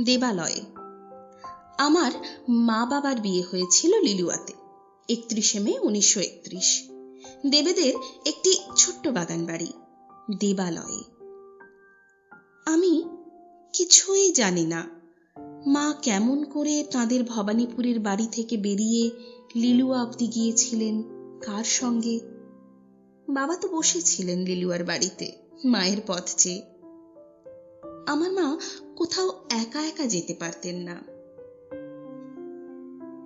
দেবালয়। আমার মা বাবার বিয়ে হয়েছিল লিলুয়াতে, একত্রিশে মে উনিশশো একত্রিশ। দেবেদের একটি ছোট্ট বাগান বাড়ি, দেবালয়ে। আমি কিছুই জানি না, মা কেমন করে তাদের ভবানীপুরের বাড়ি থেকে বেরিয়ে লিলুয়া অবধি গিয়েছিলেন, কার সঙ্গে? বাবা তো বসেছিলেন লিলুয়ার বাড়িতে, মায়ের পথ চেয়ে। আমার মা কোথাও একা একা যেতে পারতেন না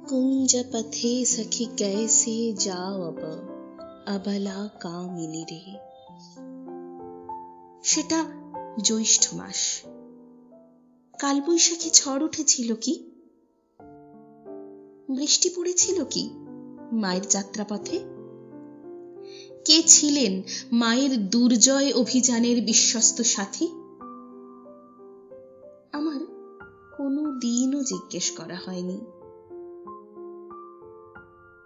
কুঞ্জ পথে সখী कैसे যাও अब अबला कामिनी রে সেটা জ্যৈষ্ঠ মাস কালবৈশাখী ঝড় উঠেছিল কি বৃষ্টি পড়েছিল কি মায়ের যাত্রাপথে কে ছিলেন মায়ের দুর্জয় অভিযানের বিশ্বস্ত সাথী কোনো দিনও জিজ্ঞেস করা হয়নি।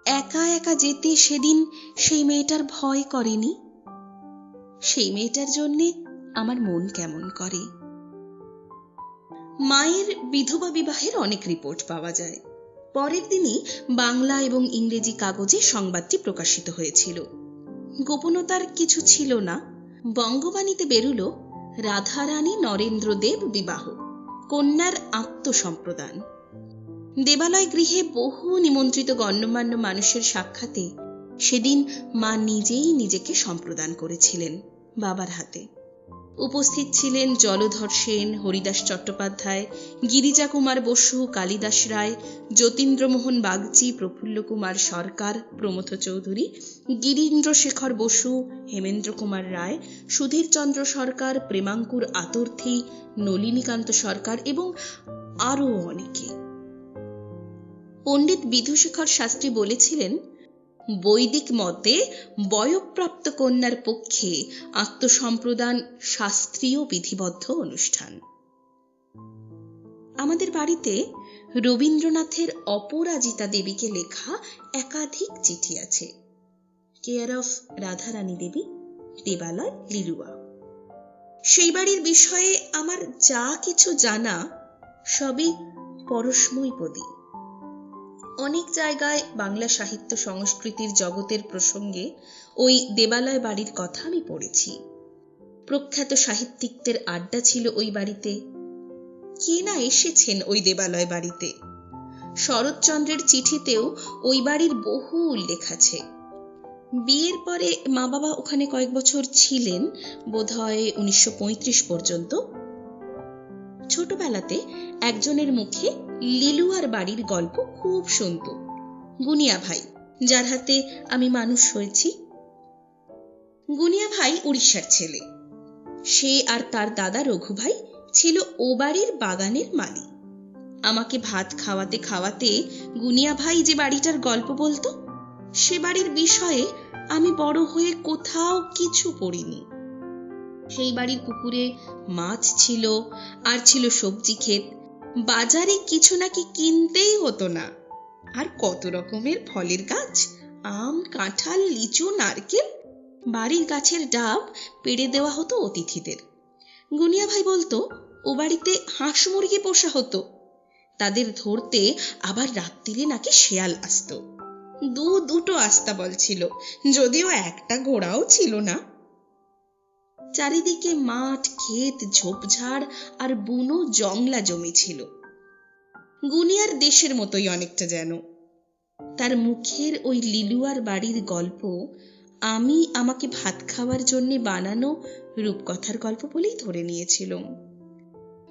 একা একা যেতে সেদিন সেই মেয়েটার ভয় করেনি? সেই মেয়েটার জন্যে আমার মন কেমন করে? মায়ের বিধবা বিবাহের অনেক রিপোর্ট পাওয়া যায়। পরের দিনই বাংলা এবং ইংরেজি কাগজে সংবাদটি প্রকাশিত হয়েছিল। গোপনতার কিছু ছিল না। বঙ্গবাণীতে বেরুল, রাধারানী নরেন্দ্র দেব বিবাহ। কন্যার আত্মসম্প্রদান। দেবালয় গৃহে বহু নিমন্ত্রিত গণ্যমান্য মানুষের সাক্ষাতে সেদিন মা নিজেই নিজেকে সম্প্রদান করেছিলেন বাবার হাতে। উপস্থিত ছিলেন জলধর সেন, হরিদাস চট্টোপাধ্যায়, গিরিজা কুমার বসু, কালিদাস রায়, যতীন্দ্রমোহন বাগচি, প্রফুল্ল কুমার সরকার প্রমথ চৌধুরী গিরীন্দ্রশেখর বসু, হেমেন্দ্র কুমার রায় সুধীরচন্দ্র সরকার, প্রেমাঙ্কুর আতর্থী, নলিনীকান্ত সরকার এবং আরও অনেকে। পণ্ডিত বিধুশেখর শাস্ত্রী বলেছিলেন বৈদিক মতে বয়প্রাপ্ত কন্যার পক্ষে আত্মসম্প্রদান শাস্ত্রীয় বিধিবদ্ধ অনুষ্ঠান। আমাদের বাড়িতে রবীন্দ্রনাথের অপরাজিতা দেবীকে লেখা একাধিক চিঠি আছে। Care of Radharani Debi, Debalay, Liluah. সেই বাড়ির বিষয়ে আমার যা কিছু জানা সবই পরশময়ীপদী অনেক জায়গায় বাংলা সাহিত্য সংস্কৃতির জগতের প্রসঙ্গে ওই দেবালয় বাড়ির কথা আমি পড়েছি। প্রখ্যাত সাহিত্যিকদের আড্ডা ছিল ওই বাড়িতে। কে না এসেছেন ওই দেবালয় বাড়িতে? শরৎচন্দ্রের চিঠিতেও ওই বাড়ির বহু উল্লেখ আছে। বিয়ের পরে মা বাবা ওখানে কয়েক বছর ছিলেন, বোধহয় উনিশশো পঁয়ত্রিশ পর্যন্ত। ছোটবেলাতে একজনের মুখে লিলুয়ার বাড়ির গল্প খুব শুনত গুনিয়া ভাই, যার হাতে আমি মানুষ হয়েছি। গুনিয়া ভাই উড়িষ্যার ছেলে। সে আর তার দাদা রঘু ভাই ছিল ও বাড়ির বাগানের মালিক। আমাকে ভাত খাওয়াতে খাওয়াতে গুনিয়া ভাই যে বাড়িটার গল্প বলতো, সে বাড়ির বিষয়ে আমি বড় হয়ে কোথাও কিছু পড়িনি। সেই বাড়ির পুকুরে মাছ ছিল, আর ছিল সবজি ক্ষেত বাজারে কিছু নাকি কিনতেই হতো না। আর কত রকমের ফলের গাছ? আম, কাঁঠাল, লিচু, নারকেল? বাড়ির গাছের ডাব পেড়ে দেওয়া হতো অতিথিদের। গুনিয়া ভাই বলতো, ও বাড়িতে হাঁস মুরগি পোষা হতো। তাদের ধরতে আবার রাত্রিরে নাকি শেয়াল আসতো। দু দুটো আস্তা বল ছিল যদিও একটা ঘোড়াও ছিল না। চারিদিকে মাঠ, ক্ষেত, ঝোপঝাড় আর বুনো জংলা জমি ছিল। গুনিয়ার দেশের মতোই অনেকটা যেন। তার মুখের ওই লিলুয়ার বাড়ির গল্প, আমি আমাকে ভাত খাওয়ার জন্যে বানানো রূপকথার গল্প বলেই ধরে নিয়েছিলাম।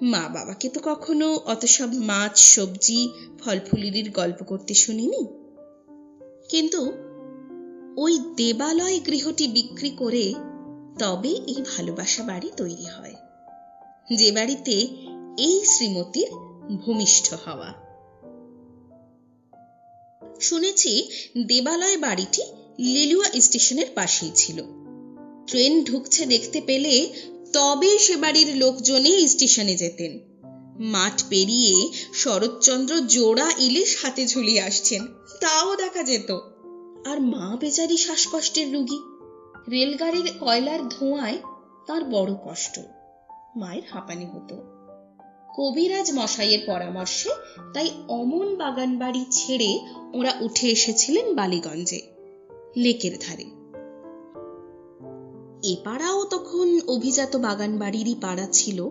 মা বাবাকে তো কখনো অত সব মাছ, সবজি, ফলফুলির গল্প করতে শুনিনি। কিন্তু ওই দেবালয় গৃহটি বিক্রি করে তবে এই ভালোবাসা বাড়ি তৈরি হয়। যে বাড়িতে এই শ্রীমতীর ভূমিষ্ঠ হওয়া। শুনেছি দেবালয় বাড়িটি লিলুয়া স্টেশনের পাশেই ছিল। ট্রেন ঢুকছে দেখতে পেলে তবে সে বাড়ির লোকজনই স্টেশনে যেতেন। মাঠ পেরিয়ে শরৎচন্দ্র জোড়া ইলিশ হাতে ঝুলিয়ে আসছেন। তাও দেখা যেত। আর মা বেচারি শ্বাসকষ্টের রুগী। রেলগাড়ির কয়লার ধোঁয়ায় তার বড় কষ্ট। মায়ের হাঁপানি হতো। কবিরাজ মশাইয়ের পরামর্শে তাই অমন বাগান বাড়ি ছেড়ে ওরা উঠে এসেছিলেন বালিগঞ্জে, লেকের ধারে। এ পাড়াও তখন অভিজাত বাগান বাড়িরই পাড়া ছিল।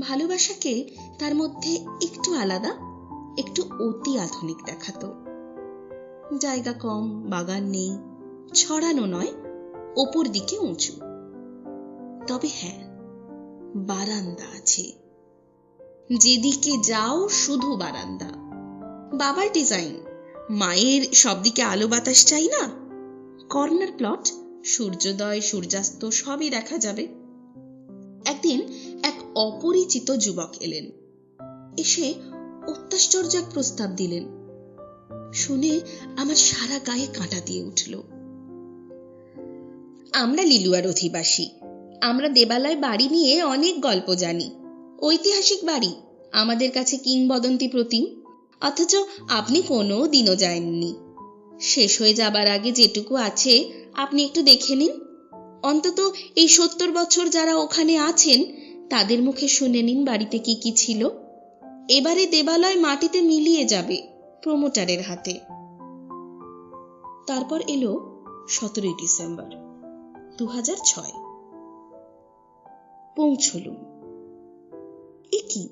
ভালোবাসাকে তার মধ্যে একটু আলাদা, একটু অতি আধুনিক দেখাতো। জায়গা কম, বাগান নেই, ছড়ানো নয় ওপর দিকে উঁচু। তবে হ্যাঁ বারান্দা আছে। যেদিকে যাও শুধু বারান্দা। বাবার ডিজাইন, মায়ের সব দিকে আলো বাতাস চাই না? কর্নার প্লট, সূর্যোদয়, সূর্যাস্ত, সবই দেখা যাবে। একদিন এক অপরিচিত যুবক এলেন। এসে অত্যাশ্চর্য এক প্রস্তাব দিলেন। শুনে আমার সারা গায়ে কাঁটা দিয়ে উঠল। আমরা লিলুয়ার অধিবাসী। আমরা দেবালয় বাড়ি নিয়ে অনেক গল্প জানি। ঐতিহাসিক বাড়ি, আমাদের কাছে কিংবদন্তি প্রতিম। অথচ আপনি কোনো দিনও যায়ননি শেষ হয়ে যাবার আগে যেটুকু আছে, আপনি একটু দেখে নিন। অন্তত এই সত্তর বছর যারা ওখানে আছেন, তাদের মুখে শুনে নিন বাড়িতে কি কি ছিল। এবারে দেবালয় মাটিতে মিলিয়ে যাবে প্রমোটারের হাতে। তারপর এলো সতেরোই ডিসেম্বর। দু হাজার ছয়। পৌঁছলুম। এ কি?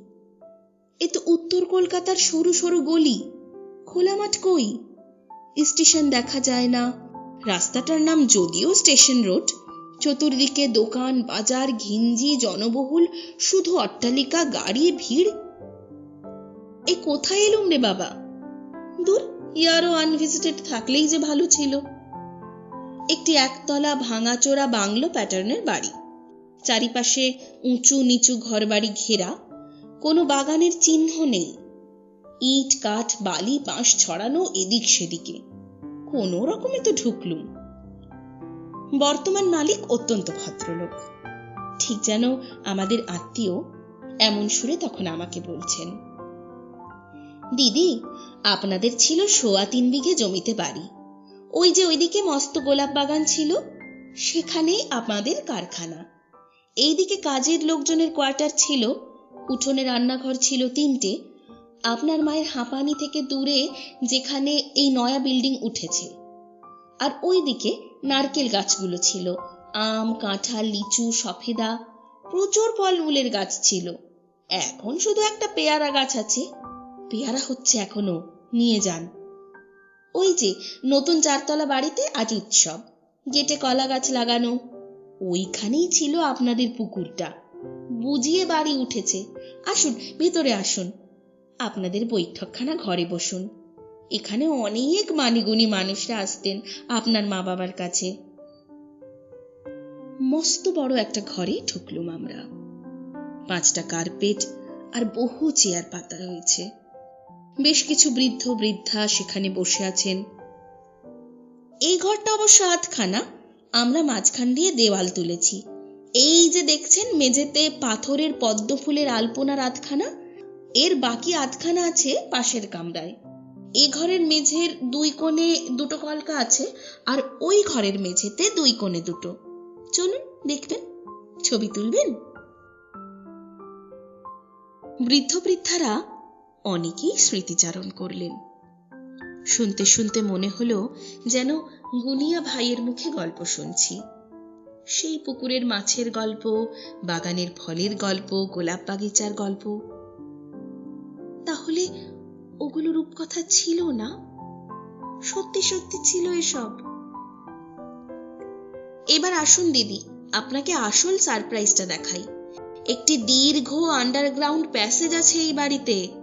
এ তো উত্তর কলকাতার সরু সরু গলি। খোলা মাঠ কই? স্টেশন দেখা যায় না। রাস্তাটার নাম যদিও স্টেশন রোড। চতুর্দিকে দোকান, বাজার, ঘিঞ্জি, জনবহুল, শুধু অট্টালিকা, গাড়ি, ভিড়। এ কোথায় এলুম রে বাবা? দূর, ইয়ারও আনভিজিটেড থাকলেই যে ভালো ছিল। একটি একতলা ভাঙাচোরা বাংলো প্যাটার্নের বাড়ি। চারিপাশে উঁচু নিচু ঘরবাড়ি ঘেরা, কোনো বাগানের চিহ্ন নেই। ইট, কাঠ, বালি, বাঁশ ছড়ানো এদিক সেদিকে। কোনো রকমে তো ঢুকলুম। বর্তমান মালিক অত্যন্ত ভদ্রলোক। ঠিক যেন আমাদের আত্মীয় এমন সুরে তখন আমাকে বলছেন, দিদি, আপনাদের ছিল সোয়া তিন বিঘে জমিতে বাড়ি। ওই যে ওইদিকে মস্ত গোলাপ বাগান ছিল, সেখানেই আপনাদের কারখানা। এইদিকে কাজের লোকজনের কোয়ার্টার ছিল, উঠোনে রান্নাঘর ছিল তিনটে। আপনার মায়ের হাঁপানি থেকে দূরে যেখানে এই নয়া বিল্ডিং উঠেছে। আর ওইদিকে নারকেল গাছগুলো ছিল, আম, কাঁঠাল, লিচু, সফেদা, প্রচুর ফলমূলের গাছ ছিল। এখন শুধু একটা পেয়ারা গাছ আছে। পেয়ারা হচ্ছে এখনও, নিয়ে যান। ওই যে নতুন চারতলা বাড়িতে আজ উৎসব। গেটে কলা গাছ লাগানো। ওইখানেই ছিল আপনাদের পুকুরটা। বুঝিয়ে বাড়ি উঠেছে। আসুন, ভেতরে আসুন। আপনাদের বৈঠকখানা ঘরে বসুন। এখানে অনেক মানিগুণী মানুষরা আসতেন আপনার মা বাবার কাছে। মস্ত বড় একটা ঘরে ঢুকলুম আমরা। পাঁচটা কার্পেট আর বহু চেয়ার পাতা রয়েছে। বেশ কিছু বৃদ্ধ বৃদ্ধা সেখানে বসে আছেন। এই ঘরটা অবশ্য আধখানা। আমরা মাঝখান দিয়ে দেওয়াল তুলেছি। এই যে দেখছেন, মেঝেতে পাথরের পদ্ম ফুলের আলপনার আধখানা। এর বাকি আধখানা আছে পাশের কামরায়। এ ঘরের মেঝের দুই কোণে দুটো কলকা আছে আর ওই ঘরের মেঝেতে দুই কোণে দুটো। চলুন দেখবেন ছবি তুলবেন? বৃদ্ধ বৃদ্ধারা অনেকেই স্মৃতিচারণ করলেন। শুনতে শুনতে মনে হলো যেন গুনিয়া ভাইয়ের মুখে গল্প শুনছি। সেই পুকুরের মাছের গল্প, বাগানের ফলের গল্প, গোলাপ বাগিচার গল্প। তাহলে ওগুলো রূপকথা ছিল না? সত্যি সত্যি ছিল এসব। এবার আসুন দিদি, আপনাকে আসল সারপ্রাইজটা দেখাই। একটি দীর্ঘ আন্ডারগ্রাউন্ড প্যাসেজ আছে এই বাড়িতে।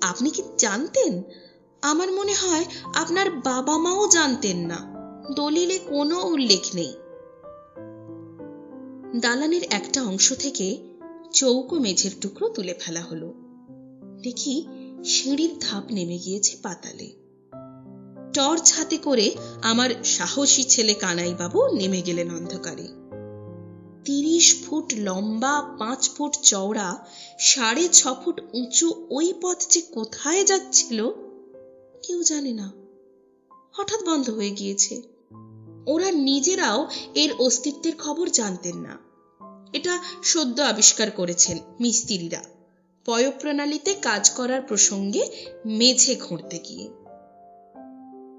আপনি কি জানতেন? আমার মনে হয় আপনার বাবা মাও জানতেন না। দলিলে কোনো উল্লেখ নেই। দালানের একটা অংশ থেকে চৌকো মেঝের টুকরো তুলে ফেলা হলো। দেখি সিঁড়ির ধাপ নেমে গিয়েছে পাতালে। টর্চ হাতে করে আমার সাহসী ছেলে কানাইবাবু নেমে গেলেন অন্ধকারে। তিরিশ ফুট লম্বা, পাঁচ ফুট চওড়া, সাড়ে ছ ফুট উঁচু ওই পথ যে কোথায় যাচ্ছিল, কেউ জানে না। হঠাৎ বন্ধ হয়ে গিয়েছে। ওরা নিজেরাও এর অস্তিত্বের খবর জানতেন না। এটা সদ্য আবিষ্কার করেছেন মিস্ত্রিরা। পয়ঃপ্রণালীতে কাজ করার প্রসঙ্গে মেঝে খুঁড়তে গিয়ে।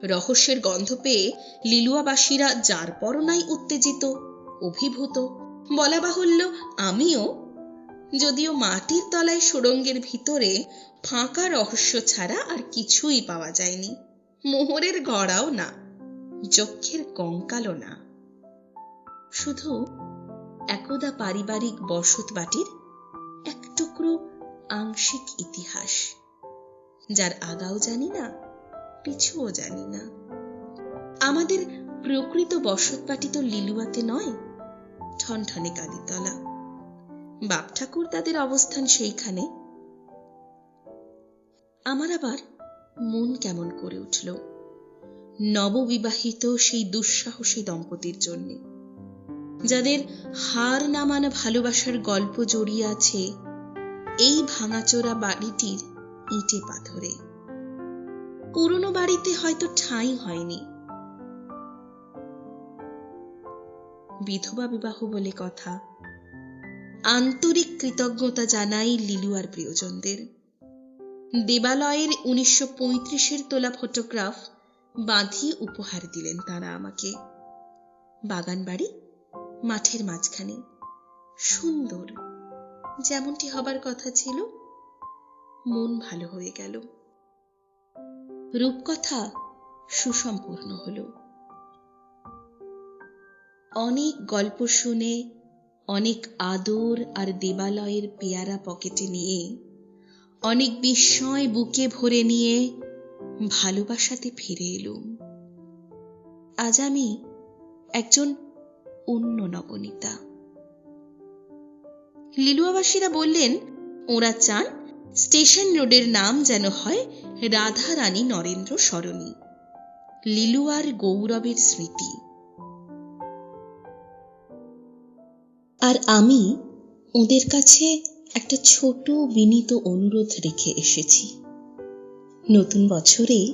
রহস্যের গন্ধ পেয়ে লিলুয়াবাসীরা যার পরনাই উত্তেজিত, অভিভূত। বলা বাহুল্য, আমিও। যদিও মাটির তলায় সুড়ঙ্গের ভিতরে ফাঁকা রহস্য ছাড়া আর কিছুই পাওয়া যায়নি। মোহরের গড়াও না, যক্ষের কঙ্কালও না। শুধু একদা পারিবারিক বসত বাটির এক টুকরো আংশিক ইতিহাস। যার আগাও জানি না, পিছুও জানি না। আমাদের প্রকৃত বসত বাটি তো লিলুয়াতে নয় ঠনঠনে কালীতলা বাপ ঠাকুর তাদের অবস্থান সেইখানে। আমার আবার মন কেমন করে উঠল। নববিবাহিত সেই দুঃসাহসী দম্পতির জন্যে। যাদের হার না মানা ভালোবাসার গল্প জড়িয়ে আছে এই ভাঙাচোরা বাড়িটির ইটে পাথরে। পুরনো বাড়িতে হয়তো ঠাঁই হয়নি। বিধবা বিবাহ বলে কথা। আন্তরিক কৃতজ্ঞতা জানাই লিলুয়ার প্রিয়জনদের। দেবালয়ের উনিশশো পঁয়ত্রিশের তোলা ফটোগ্রাফ বাঁধিয়ে উপহার দিলেন তারা আমাকে। বাগান বাড়ি মাঠের মাঝখানে। সুন্দর। যেমনটি হবার কথা ছিল, মন ভালো হয়ে গেল। রূপকথা সুসম্পূর্ণ হল। অনেক গল্প শুনে, অনেক আদর আর দেবালয়ের পেয়ারা পকেটে নিয়ে, অনেক বিস্ময় বুকে ভরে নিয়ে ভালোবাসাতে ফিরে এলুম। আজ আমি একজন অন্য নবনীতা। লিলুয়াবাসীরা বললেন, ওরা চান স্টেশন রোডের নাম যেন হয় রাধা রানী নরেন্দ্র সরণী, লিলুয়ার গৌরবের স্মৃতি। আর আমি ওদের কাছে একটা ছোট বিনীত অনুরোধ রেখে এসেছি। নতুন বছরে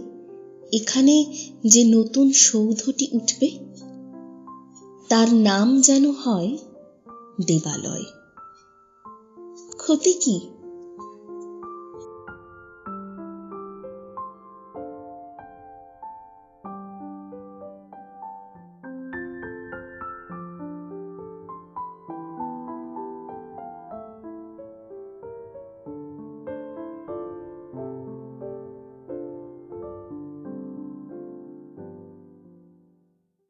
এখানে যে নতুন সৌধটি উঠবে, তার নাম যেন হয় দেবালয়। ক্ষতি কি?